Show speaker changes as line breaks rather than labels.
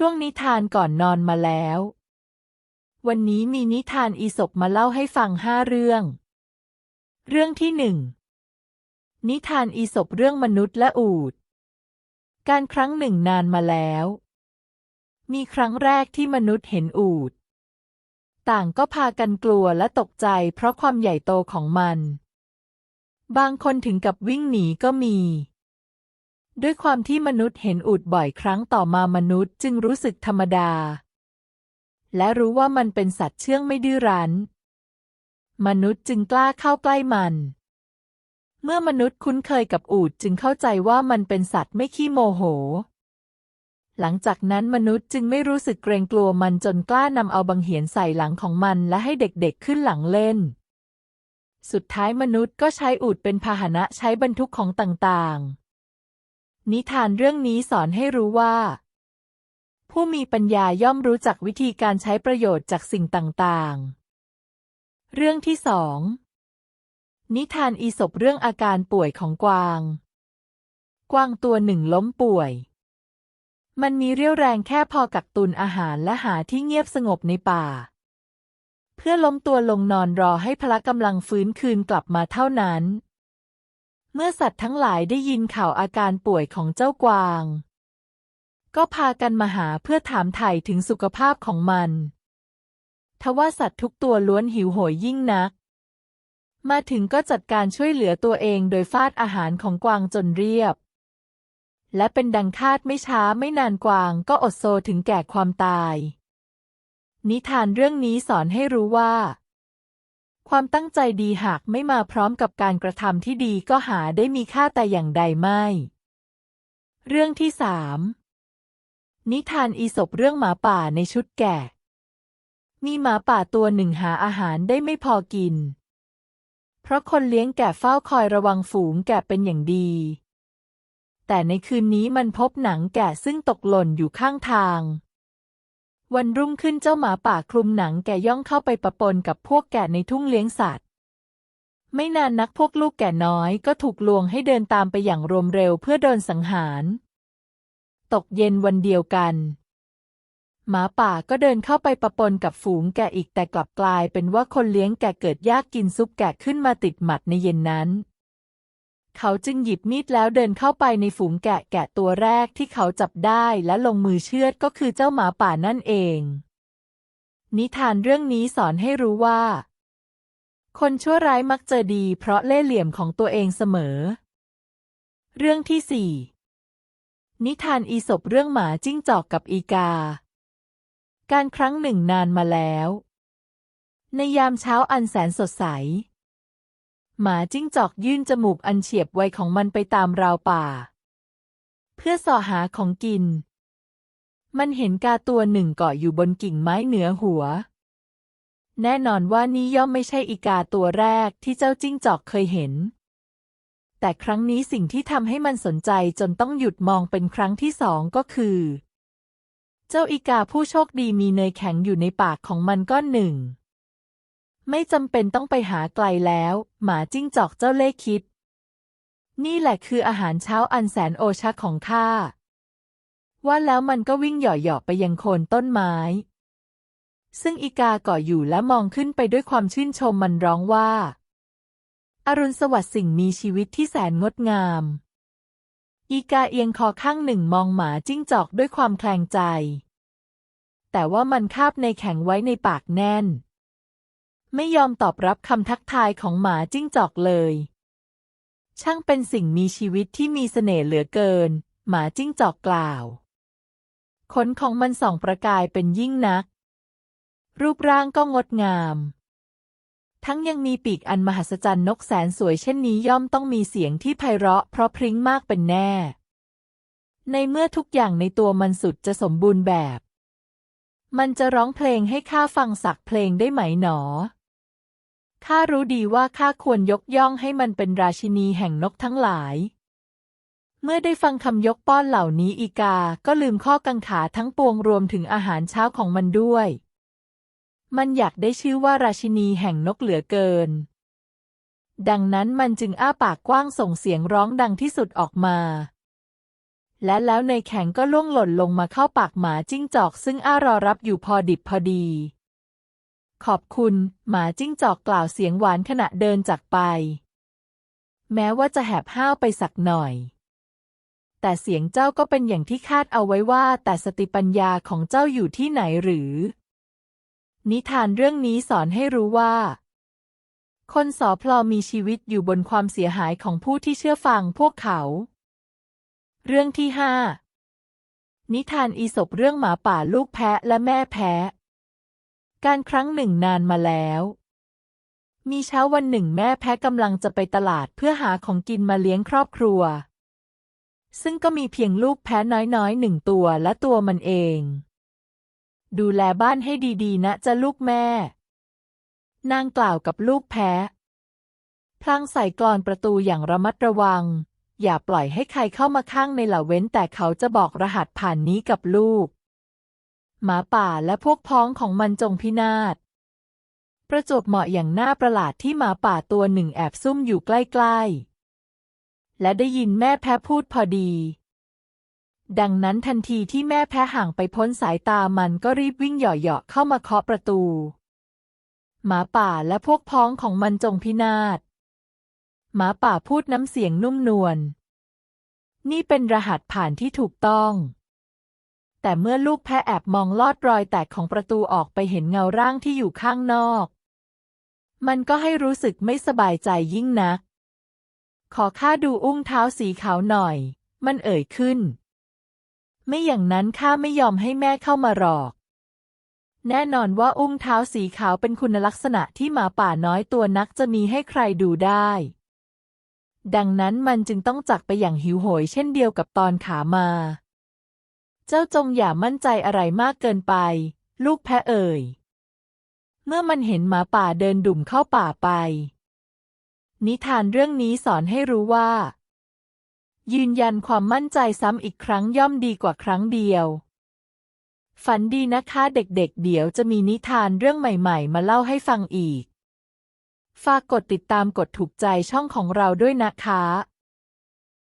ช่วงนิทานก่อนนอนมาแล้ว วันนี้มีนิทานอีสปมาเล่าให้ฟังห้าเรื่อง เรื่องที่หนึ่ง นิทานอีสปเรื่องมนุษย์และอูฐการครั้งหนึ่งนานมาแล้ว มีครั้งแรกที่มนุษย์เห็นอูฐต่างก็พากันกลัวและตกใจเพราะความใหญ่โตของมัน บางคนถึงกับวิ่งหนีก็มี ด้วยความที่มนุษย์เห็นอูฐบ่อยครั้งต่อมามนุษย์จึงรู้สึกธรรมดา และรู้ว่ามันเป็นสัตว์เชื่องไม่ดื้อรั้น มนุษย์จึงกล้าเข้าใกล้มัน เมื่อมนุษย์คุ้นเคยกับอูฐจึงเข้าใจว่ามันเป็นสัตว์ไม่ขี้โมโห หลังจากนั้นมนุษย์จึงไม่รู้สึกเกรงกลัวมันจนกล้านำเอาบังเหียนใส่หลังของมันและให้เด็กๆขึ้นหลังเล่น สุดท้ายมนุษย์ก็ใช้อูฐเป็นพาหนะใช้บรรทุกของต่างๆ นิทานเรื่องนี้สอนให้รู้ว่า ผู้มีปัญญาย่อมรู้จักวิธีการใช้ประโยชน์จากสิ่งต่างๆ เรื่องที่สองนิทานอีสปเรื่องอาการป่วยของกวาง กวางตัวหนึ่งล้มป่วย มันมีเรี่ยวแรงแค่พอกักตุนอาหารและหาที่เงียบสงบในป่า เพื่อล้มตัวลงนอนรอให้พละกำลังฟื้นคืนกลับมาเท่านั้น เมื่อสัตว์ทั้งหลายได้ยินข่าวอาการป่วยของเจ้ากวาง ก็พากันมาหาเพื่อถามไถ่ถึงสุขภาพของมันทว่าสัตว์ทุกตัวล้วนหิวโหยยิ่งนัก มาถึงก็จัดการช่วยเหลือตัวเองโดยฟาดอาหารของกวางจนเรียบ และเป็นดังคาดไม่ช้าไม่นานกวางก็อดโซถึงแก่ความตาย นิทานเรื่องนี้สอนให้รู้ว่า ความตั้งใจดีหากไม่มาพร้อมกับการกระทำที่ดีก็หาได้มีค่าแต่อย่างใดไม่ เรื่องที่สามนิทานอีสปเรื่องหมาป่าในชุดแกะ มีหมาป่าตัวหนึ่งหาอาหารได้ไม่พอกิน เพราะคนเลี้ยงแกะเฝ้าคอยระวังฝูงแกะเป็นอย่างดี แต่ในคืนนี้มันพบหนังแกะซึ่งตกหล่นอยู่ข้างทาง วันรุ่งขึ้นเจ้าหมาป่าคลุมหนังแกะย่องเข้าไปปะปนกับพวกแกะในทุ่งเลี้ยงสัตว์ ไม่นานนักพวกลูกแกะน้อยก็ถูกลวงให้เดินตามไปอย่างรวมเร็วเพื่อโดนสังหาร ตกเย็นวันเดียวกัน หมาป่าก็เดินเข้าไปปะปนกับฝูงแกะอีกแต่กลับกลายเป็นว่าคนเลี้ยงแกะเกิดยากกินซุปแกะขึ้นมาติดหมัดในเย็นนั้น เขาจึงหยิบมีดแล้วเดินเข้าไปในฝูงแกะแกะตัวแรกที่เขาจับได้และลงมือเชือดก็คือเจ้าหมาป่านั่นเอง นิทานเรื่องนี้สอนให้รู้ว่า คนชั่วร้ายมักเจอดีเพราะเล่ห์เหลี่ยมของตัวเองเสมอ เรื่องที่สี่นิทานอีสปเรื่องหมาจิ้งจอกกับอีกา การครั้งหนึ่งนานมาแล้ว ในยามเช้าอันแสนสดใส หมาจิ้งจอกยื่นจมูกอันเฉียบไวของมันไปตามราวป่า เพื่อส่อหาของกิน มันเห็นกาตัวหนึ่งเกาะอยู่บนกิ่งไม้เหนือหัว แน่นอนว่านี่ย่อมไม่ใช่อีกาตัวแรกที่เจ้าจิ้งจอกเคยเห็น แต่ครั้งนี้สิ่งที่ทำให้มันสนใจจนต้องหยุดมองเป็นครั้งที่สองก็คือ เจ้าอีกาผู้โชคดีมีเนยแข็งอยู่ในปากของมันก้อนหนึ่ง ไม่จำเป็นต้องไปหาไกลแล้ว หมาจิ้งจอกเจ้าเล่ห์คิด นี่แหละคืออาหารเช้าอันแสนโอชะของข้า ว่าแล้วมันก็วิ่งหยาะๆไปยังโคนต้นไม้ ซึ่งอีกาเกาะอยู่และมองขึ้นไปด้วยความชื่นชมมันร้องว่า อรุณสวัสดิ์สิ่งมีชีวิตที่แสนงดงาม อีกาเอียงคอข้างหนึ่งมองหมาจิ้งจอกด้วยความแคลงใจ แต่ว่ามันคาบในแข็งไว้ในปากแน่น ไม่ยอมตอบรับคำทักทายของหมาจิ้งจอกเลย ช่างเป็นสิ่งมีชีวิตที่มีเสน่ห์เหลือเกิน หมาจิ้งจอกกล่าวขนของมันส่องประกายเป็นยิ่งนัก รูปร่างก็งดงาม ทั้งยังมีปีกอันมหัศจรรย์นกแสนสวยเช่นนี้ย่อมต้องมีเสียงที่ไพเราะเพราะพริ้งมากเป็นแน่ ในเมื่อทุกอย่างในตัวมันสุดจะสมบูรณ์แบบ มันจะร้องเพลงให้ข้าฟังสักเพลงได้ไหมหนอ ข้ารู้ดีว่าข้าควรยกย่องให้มันเป็นราชินีแห่งนกทั้งหลาย เมื่อได้ฟังคำยกป้อนเหล่านี้อีกา ก็ลืมข้อกังขาทั้งปวงรวมถึงอาหารเช้าของมันด้วย มันอยากได้ชื่อว่าราชินีแห่งนกเหลือเกิน ดังนั้นมันจึงอ้าปากกว้างส่งเสียงร้องดังที่สุดออกมา และแล้วในแข็งก็ล่วงหล่นลงมาเข้าปากหมาจิ้งจอกซึ่งอ้ารอรับอยู่พอดิบพอดี ขอบคุณ หมาจิ้งจอกกล่าวเสียงหวานขณะเดินจากไป แม้ว่าจะแหบห้าวไปสักหน่อย แต่เสียงเจ้าก็เป็นอย่างที่คาดเอาไว้ว่า แต่สติปัญญาของเจ้าอยู่ที่ไหนหรือ นิทานเรื่องนี้สอนให้รู้ว่า คนสอพลอมีชีวิตอยู่บนความเสียหายของผู้ที่เชื่อฟังพวกเขา เรื่องที่ห้านิทานอีสปเรื่องหมาป่าลูกแพะและแม่แพะ การครั้งหนึ่งนานมาแล้ว มีเช้าวันหนึ่งแม่แพะกำลังจะไปตลาดเพื่อหาของกินมาเลี้ยงครอบครัว ซึ่งก็มีเพียงลูกแพะน้อยๆหนึ่งตัวและตัวมันเอง ดูแลบ้านให้ดีๆ นะจะลูกแม่ นางกล่าวกับลูกแพะพลางใส่กลอนประตูอย่างระมัดระวัง อย่าปล่อยให้ใครเข้ามาข้างในเหล่าเว้นแต่เขาจะบอกรหัสผ่านนี้กับลูก หมาป่าและพวกพ้องของมันจงพินาศ ประจวบเหมาะอย่างน่าประหลาดที่หมาป่าตัวหนึ่งแอบซุ่มอยู่ใกล้ๆ และได้ยินแม่แพะพูดพอดี ดังนั้นทันทีที่แม่แพะห่างไปพ้นสายตามันก็รีบวิ่งเหาะๆเข้ามาเคาะประตู หมาป่าและพวกพ้องของมันจงพินาศ หมาป่าพูดน้ำเสียงนุ่มนวล นี่เป็นรหัสผ่านที่ถูกต้อง แต่เมื่อลูกแพะแอบมองลอดรอยแตกของประตูออกไปเห็นเงาร่างที่อยู่ข้างนอก มันก็ให้รู้สึกไม่สบายใจยิ่งนัก ขอข้าดูอุ้งเท้าสีขาวหน่อย มันเอ่ยขึ้น ไม่อย่างนั้นข้าไม่ยอมให้แม่เข้ามาหรอก แน่นอนว่าอุ้งเท้าสีขาวเป็นคุณลักษณะที่หมาป่าน้อยตัวนักจะมีให้ใครดูได้ดังนั้นมันจึงต้องจักไปอย่างหิวโหยเช่นเดียวกับตอนขามา เจ้าจงอย่ามั่นใจอะไรมากเกินไป ลูกแพะเอ่ย เมื่อมันเห็นหมาป่าเดินดุ่มเข้าป่าไป นิทานเรื่องนี้สอนให้รู้ว่า ยืนยันความมั่นใจซ้ำอีกครั้งย่อมดีกว่าครั้งเดียว ฝันดีนะคะเด็กๆเดี๋ยวจะมีนิทานเรื่องใหม่ๆ มาเล่าให้ฟังอีก ฝากกดติดตามกดถูกใจช่องของเราด้วยนะคะ